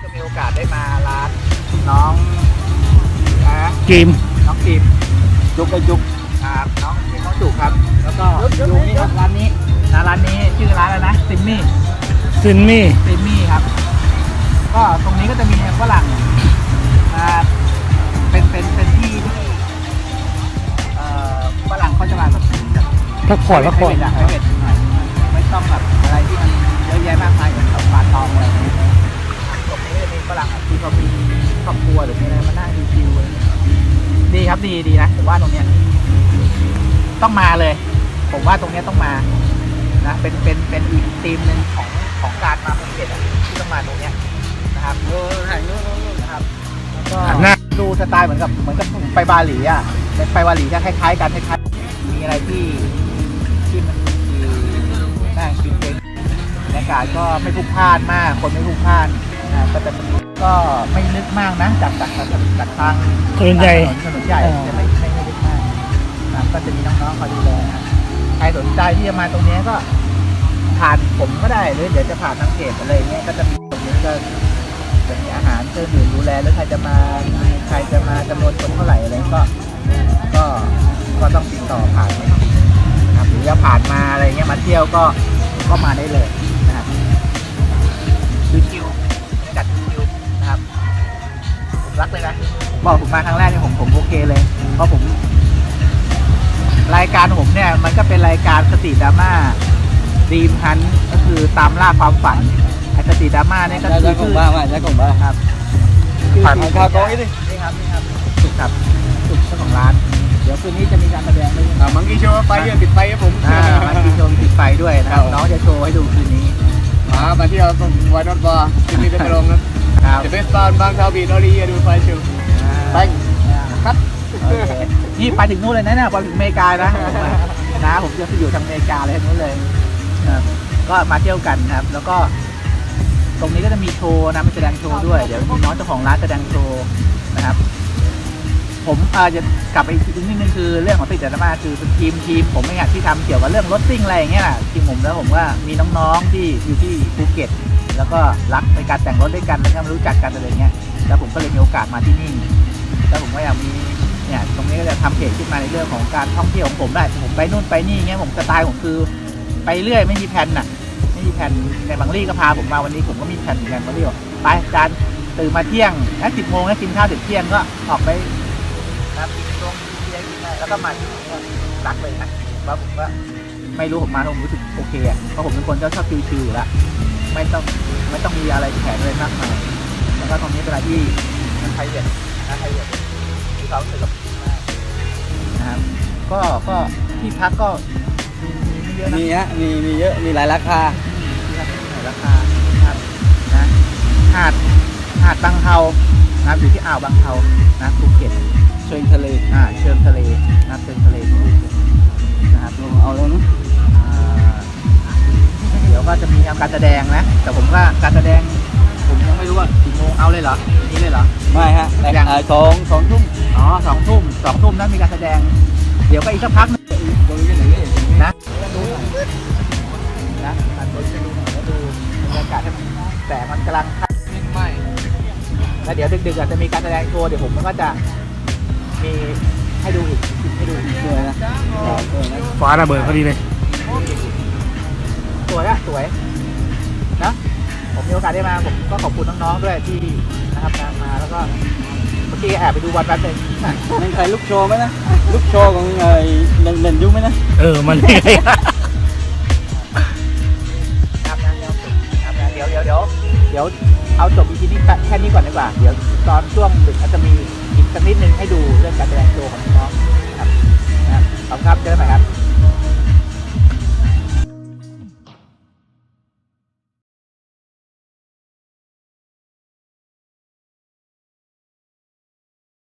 ก็มีโอกาสได้มาร้านน้องนะกิมน้องกิมยุกกับยุกครับน้องน้องจุกครับ แล้วก็ยุกนี่ครับร้านนี้นะร้านนี้ชื่อร้านอะไรนะซิมมี่ซินมี่ ซิมมี่ครับ ก็ตรงนี้ก็จะมีฝรั่งอ่าเป็นเป็นเป็นที่ที่เอ่อฝรั่งเขาจะมาแบบแบบพักผ่อนพักผ่อนไม่เวทอะไม่เวทหน่อยไม่ต้องแบบอะไรที่มันเยอะแยะมากมายเหมือนกับปลาตองอะไรอย่างเงี้ยตรงนี้ก็จะมีฝรั่งอะที่เขามีครอบครัวหรือมีอะไรมานั่งดูคิวอะไรอย่างเงี้ยดีครับดีดีนะผมว่าตรงเนี้ยต้องมาเลย ผมว่าตรงเนี้ยต้องมานะเป็นเป็นเป็นอีกธีมหนึ่งของของการมาภูเก็ตอะที่ต้องมาตรงเนี้ย นะครับเออถ่ายรูปนะครับแล้วก็หันหน้า ดูสไตล์เหมือนกับเหมือนกับผมไปบาหลีอะไปบาหลีจะคล้ายๆกันคล้ายๆมีอะไรที่ที่มันมีน่ากินเป็นบรรยากาศก็ไม่พลุกพล่านมาก คนไม่พลุกพล่านนะก็จะก็ไม่ลึกมากนะจากจากจากจากทางถนนใหญ่ ถนนถนนใหญ่อ๋อจะไม่ไม่ไม่ลึกมากนะก็จะมีน้องๆคอยดูแลนะใครสนใจที่จะมาตรงนี้ก็ ผ่านผมก็ได้หรือเดี๋ยวจะผ่านทางเพจอะไรเงี้ยก็จะมีตรงนี้ก็ จะมีอาหารเครื่องดื่มดูแลหรือใครจะมาใครจะมาจำนวนคนเท่าไหร่อะไรก็ก็ก็ต้องติดต่อผ่านนะครับหรือจะผ่านมาอะไรเงี้ยมาเที่ยวก็ก็มาได้เลยนะครับชิวๆจัดชิวนะครับผมรักเลยนะผมบอกผมมาครั้งแรกเนี่ยผมผมโอเคเลย เพราะผม รายการผมเนี่ยมันก็เป็นรายการสตรีทดราม่า ดีมฮันก็คือตามล่าความฝันไอ้สตรีทดราม่าเนี่ยก็คือ Ra cùng ba mà, ra cùng ba. ครับผ่านของข้าวกล้องนี่ดินี่ครับนี่ครับสุกครับสุกเจ้าของร้าน เดี๋ยวคืนนี้จะมีการแสดงด้วย À, mang đi cho bay, thịt bay á, ผมอ่ามากินโชว์ติดไฟด้วยนะครับน้องจะโชว์ให้ดูคืนนี้ À, mà theo cùng Why not bar, thì mình sẽ lồng đó. ครับ The best bar in Bangkok, we don't hear do fire show. อ่า Bang. ครับโอเคนี่ไปถึงนู่นเลยนะเนี่ยไปถึงอเมริกานะนะผมจะไปอยู่ทางอเมริกาเลยทางนู้นเลยนะ ครับ ก็มาเที่ยวกันนะครับ แล้วก็ ตรงนี้ก็จะมีโชว์นะมีแสดงโชว์ด้วย เดี๋ยวมีน้องเจ้าของร้านแสดงโชว์นะครับ ผมอ่อจะกลับไปอีกนิดนึงคือเรื่องของติดแต่มาคือเป็นทีมทีมผมเองอะที่ทำเกี่ยวกับเรื่องรถซิ่งอะไรอย่างเงี้ยแหละทีมผมแล้วผมว่ามีน้องๆที่อยู่ที่ภูเก็ตแล้วก็รักในการแต่งรถด้วยกันแล้วก็รู้จักกันอะไรเงี้ย แล้วผมก็เลยมีโอกาสมาที่นี่ แล้วผมก็อยากมีเนี่ยตรงนี้ก็จะทำเพจขึ้นมาในเรื่องของการท่องเที่ยวของผมได้ ผมไปนู่นไปนี่เงี้ยผมสไตล์ผมคือ ไปเรื่อยไม่มีแผนน่ะ ไม่มีแผนในบางรี่ก็พาผมมาวันนี้ผมก็มีแผนเหมือนกันบางรี่บอกไปอาจารย์ตื่นมาเที่ยงนะสิบโมงแล้วกินข้าวถึงเที่ยงก็ออกไปนะกินตรงเที่ยงกินได้แล้วก็มาที่นี่ก็รักเลยนะว่าผมก็ไม่รู้ผมมาผมรู้สึกโอเคอะเพราะผมเป็นคนชอบชอบชิวๆอยู่แล้วไม่ต้องไม่ต้องมีอะไรแผนอะไรมากมายแล้วก็ตรงนี้เป็นอะไรที่มันไพรเวทนะไพรเวทมีควารู้สึกกับมากนะครับก็ก็ที่พักก็ เยอะนะมีฮะมีมีเยอะมีหลายราคาที่ครับที่ไหนราคาครับนะหาดหาดบางเทานะครับอยู่ที่อ่าวบางเทานะภูเก็ตเชิงทะเลอ่าเชิงทะเลนะครับเชิงทะเลที่ภูเก็ตนะครับเอาแล้วนะอ่าเดี๋ยวก็จะมีการแสดงนะ แต่ผมว่าการแสดง ผมยังไม่รู้ว่ากี่โมงเอาเลยเหรอนี้เลยเหรอ ไม่ฮะยังอ่าสองสองทุ่มอ๋อสองทุ่มสองทุ่มนั้นมีการแสดง เดี๋ยวก็อีกสักพักหนึงตรงนี้ไหนนี่นะดูหน่อ แสงมันกำลังไม่แล้วเดี๋ยวดึกๆอาจจะมีการแสดงโชว์เดี๋ยวผมก็จะมีให้ดูอีกให้ดูอีกสวยนะสวยนะฟ้าระเบิดพอดีเลยสวยอะสวยนะผมมีโอกาสได้มาผมก็ขอบคุณน้องๆด้วยที่นะครับมามาแล้วก็เมื่อกี้แอบไปดูบอลแป๊บนึงนั่นใครลูกโชว์ไหมนะลูกโชว์ของไอ้เล่นเล่นยุ่งไหมนะเออมันยังไดี๋ยวเอาจบอีพีนี้แค่นี้ก่อนดีกว่า เดี๋ยวตอนช่วงดึกอาจจะมีอีกสักนิดนึงให้ดูเรื่องการแสดงโชว์ของน้องนะครับขอบคุณครับเจอกันใหม่ครับ